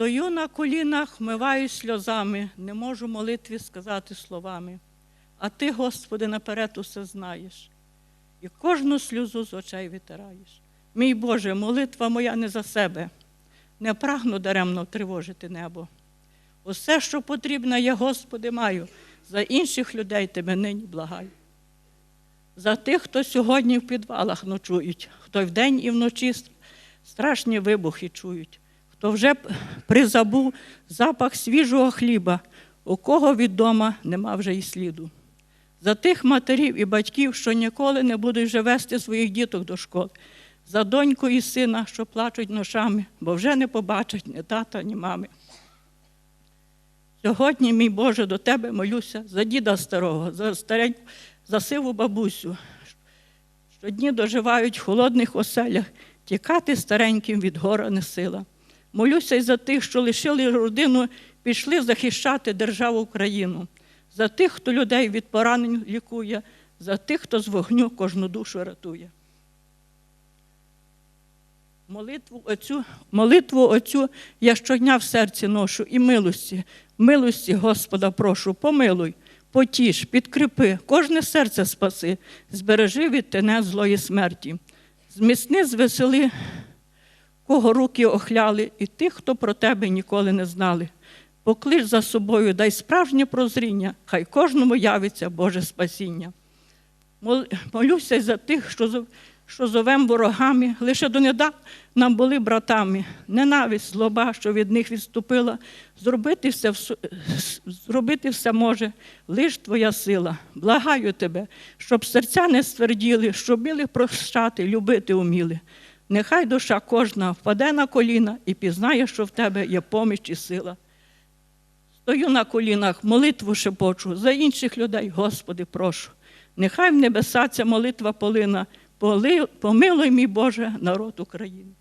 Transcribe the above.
Стою на колінах, вмиваюсь сльозами, не можу молитві сказати словами. А ти, Господи, наперед усе знаєш, і кожну сльозу з очей витираєш. Мій Боже, молитва моя не за себе, не прагну даремно тривожити небо. Усе, що потрібно, я, Господи, маю, за інших людей тебе нині благаю. За тих, хто сьогодні в підвалах ночують, хто вдень і вночі страшні вибухи чують, хто вже призабув запах свіжого хліба, у кого від дома нема вже і сліду. За тих матерів і батьків, що ніколи не будуть вже вести своїх діток до школи, за доньку і сина, що плачуть ношами, бо вже не побачать ні тата, ні мами. Сьогодні, мій Боже, до Тебе молюся за діда старого, за стареньку, за сиву бабусю. Щодні доживають в холодних оселях, тікати стареньким від гора не сила. Молюся й за тих, що лишили родину, пішли захищати державу Україну, за тих, хто людей від поранень лікує, за тих, хто з вогню кожну душу рятує. Молитву оцю, молитву оцю я щодня в серці ношу і милості, милості Господа прошу, помилуй, потіш, підкріпи, кожне серце спаси, збережи від тене злої смерті. Зміцни, звесели, кого руки охляли, і тих, хто про тебе ніколи не знали. Поклич за собою, дай справжнє прозріння, хай кожному явиться Боже спасіння. Мол- Молюся за тих, що, що зовем ворогами, лише донедавна нам були братами. Ненависть, злоба, що від них відступила, зробити все, зробити все може лиш твоя сила. Благаю тебе, щоб серця не стверділи, щоб міли прощати, любити уміли. Нехай душа кожна впаде на коліна і пізнає, що в тебе є поміч і сила. Стою на колінах, молитву шепочу, за інших людей, Господи, прошу. Нехай в небеса ця молитва полина, помилуй, мій Боже, народ України.